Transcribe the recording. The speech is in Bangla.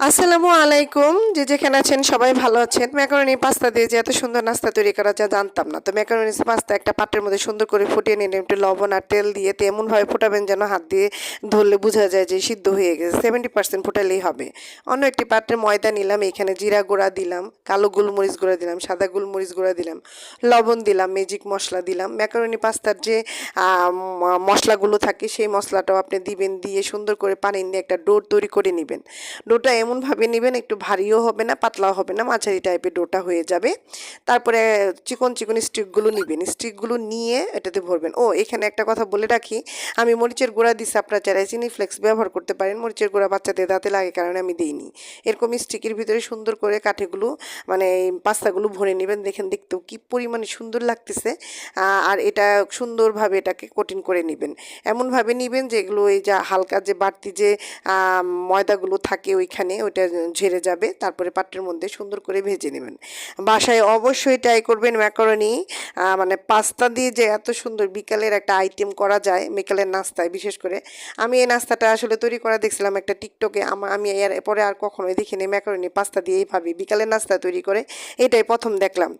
আসসালামু আলাইকুম। যে যেখানে আছেন সবাই ভালো আছেন। ম্যাকারনি পাস্তা দিয়ে যে এত সুন্দর নাস্তা তৈরি করা যা জানতাম না। তো ম্যাকারনি পাস্তা একটা পাত্রের মধ্যে সুন্দর করে ফুটিয়ে নিন একটু লবণ আর তেল দিয়ে তো এমনভাবে ফোটাবেন যেন হাত দিয়ে ধরলে বোঝা যায় যে সিদ্ধ হয়ে গেছে। সেভেন্টি পার্সেন্ট ফোটালেই হবে। অন্য একটি পাত্রে ময়দা নিলাম, এখানে জিরা গুঁড়া দিলাম, কালো গোলমরিচ গুঁড়া দিলাম, সাদা গোলমরিচ গুঁড়া দিলাম, লবণ দিলাম ম্যাজিক মশলা দিলাম। ম্যাকারনি পাস্তার যে মশলাগুলো থাকে সেই মশলাটাও আপনি দিবেন, দিয়ে সুন্দর করে পানি নিয়ে একটা ডো তৈরি করে নেবেন। ডোটা এমনভাবে নেবেন, একটু ভারীও হবে না, পাতলাও হবে না, মাঝারি টাইপের ডোটা হয়ে যাবে। তারপরে চিকন চিকন স্টিকগুলো নেবেন। স্টিকগুলো নিয়ে এটাতে ভরবেন। ও, এখানে একটা কথা বলে রাখি, আমি মরিচের গুঁড়া দিচ্ছি আপনার চারাই চিনি ফ্লেক্স ব্যবহার করতে পারেন, মরিচের গুঁড়া বাচ্চাদের দাঁতে লাগে কারণে আমি দিইনি। এরকম স্টিকের ভিতরে সুন্দর করে কাঠিগুলো মানে পাস্তাগুলো ভরে নেবেন, দেখেন দেখতেও কি পরিমাণে সুন্দর লাগতেছে। আর এটা সুন্দরভাবে এটাকে কোটিং করে নেবেন। এমনভাবে নেবেন যেগুলো এই যা হালকা যে বাড়তি যে ময়দাগুলো থাকে ওইখানে ওইটা ঝেড়ে যাবে, তারপরে পাত্রের মধ্যে সুন্দর করে ভেজে নেবেন। বাসায় অবশ্যই ট্রাই করবেন ম্যাকারনি মানে পাস্তা দিয়ে যে এত সুন্দর বিকালের একটা আইটেম করা যায়, বিকালের নাস্তায় বিশেষ করে। আমি এই নাস্তাটা আসলে তৈরি করা দেখছিলাম একটা টিকটকে, আমা- আমি এর পরে আর কখনোই দেখিনি। ম্যাকারনি পাস্তা দিয়ে এইভাবে বিকালের নাস্তা তৈরি করে, এটাই প্রথম দেখলাম।